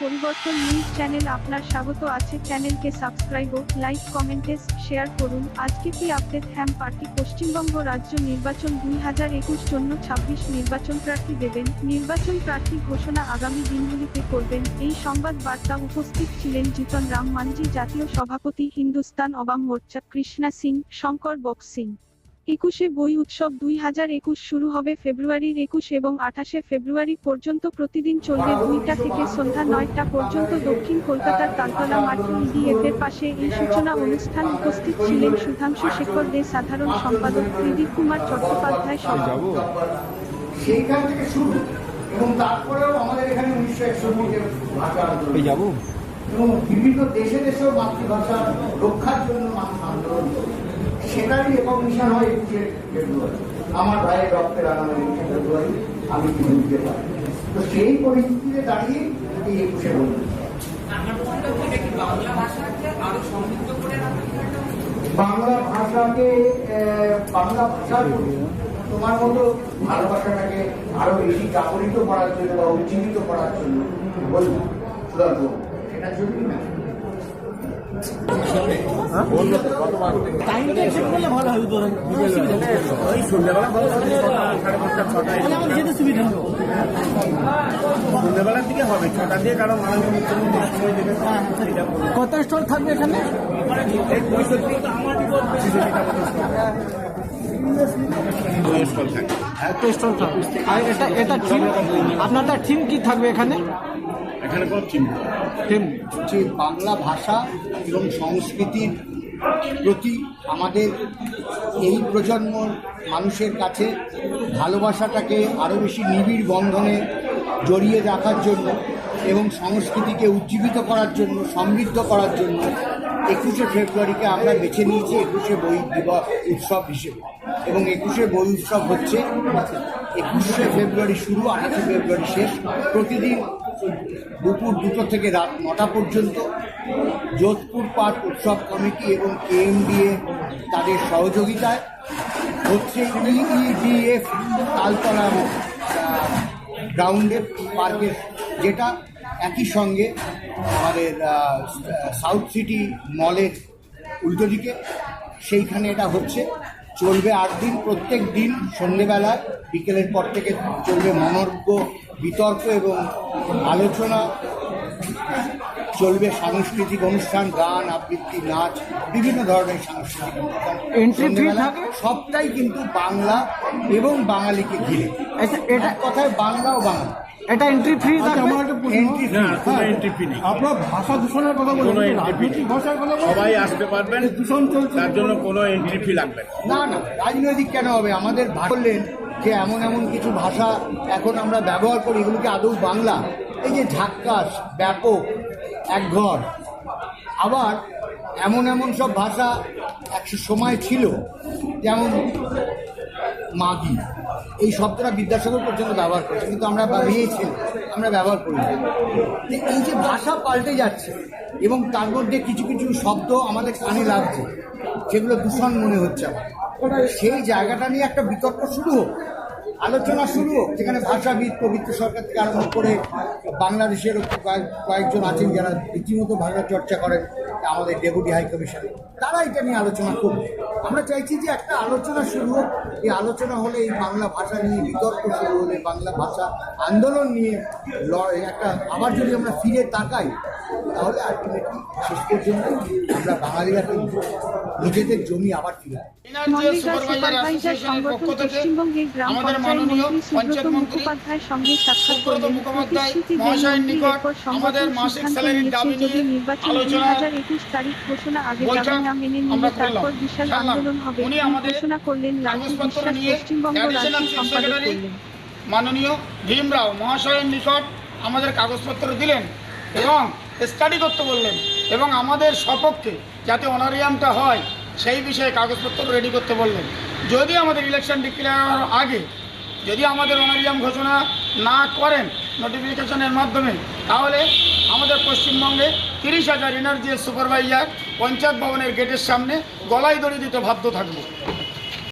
পরিবর্তন news channel আপনার স্বাগত আছে চ্যানেলকে সাবস্ক্রাইব ও লাইক কমেন্টেস শেয়ার করুন। আজকে কি আপডেট? হ্যাম পার্টি পশ্চিমবঙ্গ রাজ্য নির্বাচন দুই হাজার একুশ জন্য ছাব্বিশ নির্বাচন প্রার্থী দেবেন। নির্বাচন প্রার্থী ঘোষণা আগামী দিনগুলিতে করবেন। এই সংবাদ বার্তা উপস্থিত ছিলেন জিতন রাম মানজি জাতীয় সভাপতি হিন্দুস্তান অবাম মোর্চা, কৃষ্ণা সিং, শঙ্কর বক্সিং একুশে বই উৎসব দুই হাজার একুশ শুরু হবে ফেব্রুয়ারির একুশ এবং আঠাশে ফেব্রুয়ারি পর্যন্ত প্রতিদিন চলবে দুইটা থেকে সন্ধ্যা নয়টা পর্যন্ত দক্ষিণ কলকাতার তালতলা মাঠ ইডিএফ এর পাশে এই সূচনা অনুষ্ঠান উপস্থিত ছিলেন সুধাংশু শেখর দে সাধারণ সম্পাদক প্রদীপ কুমার চট্টোপাধ্যায় থেকে শুরু। এবং তারপরেও আমাদের এখানে উনিশশো ভাষা এবং বিভিন্ন দেশে দেশেও মাতৃভাষা রক্ষার জন্য মানুষ আন্দোলন সেটারই রেকগনিশন হয় একুশে ফেব্রুয়ারি আমার ভাইয়ের রক্তের একুশে ফেব্রুয়ারি আমি কি বুঝতে পারি। তো সেই পরিস্থিতিতে দাঁড়িয়ে এই একুশে বলুন বাংলা ভাষাকে বাংলা ভাষার তোমার মতো ভালোবাসাটাকে আরও বেশি জাগরিত করার জন্য বা উজ্জীবিত করার জন্য বলব। সেটা জরুরি না। সন্ধ্যাবেলার দিকে হবে ছটা দিয়ে কারণ। কত স্টল থাকবে এখানে আপনাদের থিম কি থাকবে এখানে এখানে কোনো চিন্তা হচ্ছে বাংলা ভাষা এবং সংস্কৃতির প্রতি আমাদের এই প্রজন্মর মানুষের কাছে ভালোবাসাটাকে আরও বেশি নিবিড় বন্ধনে জড়িয়ে রাখার জন্য এবং সংস্কৃতিকে উজ্জীবিত করার জন্য, সমৃদ্ধ করার জন্য একুশে ফেব্রুয়ারিকে আমরা বেছে নিয়েছি একুশে বই দিবস উৎসব হিসেবে। এবং একুশে বই উৎসব হচ্ছে একুশে ফেব্রুয়ারি শুরু, আঠাশে ফেব্রুয়ারি শেষ। প্রতিদিন দুপুর দুটো থেকে রাত নটা পর্যন্ত যোধপুর পার্ক উৎসব কমিটি এবং কেএমডিএ তাদের সহযোগিতায় হচ্ছে ইইডিএফ তালতলা আহ, গ্রাউন্ডের পার্কের যেটা একই সঙ্গে আমাদের সাউথ সিটি মলের উল্টো দিকে। সেইখানে এটা হচ্ছে। চলবে আট দিন প্রত্যেক দিন সন্ধেবেলায় বিকেলের পর থেকে চলবে মনজ্ঞ বিতর্ক এবং আলোচনা চলবে সাংস্কৃতিক অনুষ্ঠান গান আবৃত্তি নাচ বিভিন্ন ধরনের সাংস্কৃতিক অনুষ্ঠান। সবটাই কিন্তু বাংলা এবং বাঙালিকে ঘিরে। এটা এটা কথায় বাংলা ও বাংলা। এটা এন্ট্রি ফ্রি থাকবে? এন্ট্রি না এন্ট্রি ফি নেই। আপনার ভাষা দূষণের কথা কোনো এন্ট্রি ফি ভাষার কথা সবাই আসতে পারবেন। দূষণ চলছে। তার জন্য কোনো এন্ট্রি ফি লাগবে না। না রাজনৈতিক কেন হবে? আমাদের বললেন যে এমন এমন কিছু ভাষা এখন আমরা ব্যবহার করি, এগুলোকে আদৌ বাংলা? এই যে ঝাক্কাস ব্যাপক একঘর আবার এমন এমন সব ভাষা একশো সময় ছিল, যেমন মাগি। এই শব্দটা বিদ্যাসাগর পর্যন্ত ব্যবহার করছে, কিন্তু আমরা বানিয়েছি, আমরা ব্যবহার করি। এই যে ভাষা পাল্টে যাচ্ছে, এবং তার মধ্যে কিছু কিছু শব্দ আমাদের কানে লাগছে, যেগুলো দূষণ মনে হচ্ছে আমার। সেই জায়গাটা নিয়ে একটা বিতর্ক শুরু হোক, আলোচনা শুরু হোক, যেখানে ভাষাবিদ, পবিত্র সরকার থেকে আরম্ভ করে বাংলাদেশের কয়েকজন আছেন যারা রীতিমতো ভাষা চর্চা করেন, আমাদের ডেপুটি হাই কমিশনার, তারা এটা নিয়ে আলোচনা করবে। আমরা চাইছি যে একটা আলোচনা শুরু হোক, এই আলোচনা হলে এই বাংলা ভাষা নিয়ে বিতর্ক শুরু হলে, বাংলা ভাষা আন্দোলন নিয়ে লড়াই, একটা, আবার যদি আমরা ফিরে তাকাই তাহলে আলটিমেটলি শেষ পর্যন্ত আমরা বাঙালিরা কিন্তু নিজেদের জমি আবার ফিরে পাবো। মল্লিকা সুপারভাইজার সংগঠন পশ্চিমবঙ্গের গ্রাম পঞ্চায়েত মন্ত্রী সুব্রত মুখোপাধ্যায়ের সঙ্গে সাক্ষাৎ করলেন। প্রতিশ্রুতি দেন মন্ত্রী এরপর সংগঠন সিদ্ধান্ত নিয়েছে যদি নির্বাচন দুই হাজার একুশ তারিখ ঘোষণা আগে বৈঠক না মেনে নিলে তারপর বিশাল আন্দোলন হবে উনি এই আমাদের ঘোষণা করলেন লালজি বিশ্বাস পশ্চিমবঙ্গ রাজ্য সম্পাদক করলেন। মাননীয় ভীমরাও মহাশয়ের নিকট আমাদের কাগজপত্র দিলেন এবং স্টাডি করতে বললেন এবং আমাদের সপক্ষে যাতে অনারিয়ামটা হয়, সেই বিষয়ে কাগজপত্র রেডি করতে বললেন। যদি আমাদের ইলেকশন ডিক্লেয়ার আগে, যদি আমাদের অনারিয়াম ঘোষণা না করেন নোটিফিকেশনের মাধ্যমে, তাহলে আমাদের পশ্চিমবঙ্গে তিরিশ হাজার এনার্জি সুপারভাইজার পঞ্চায়েত ভবনের গেটের সামনে গলায় দড়ি দিতে বাধ্য থাকব।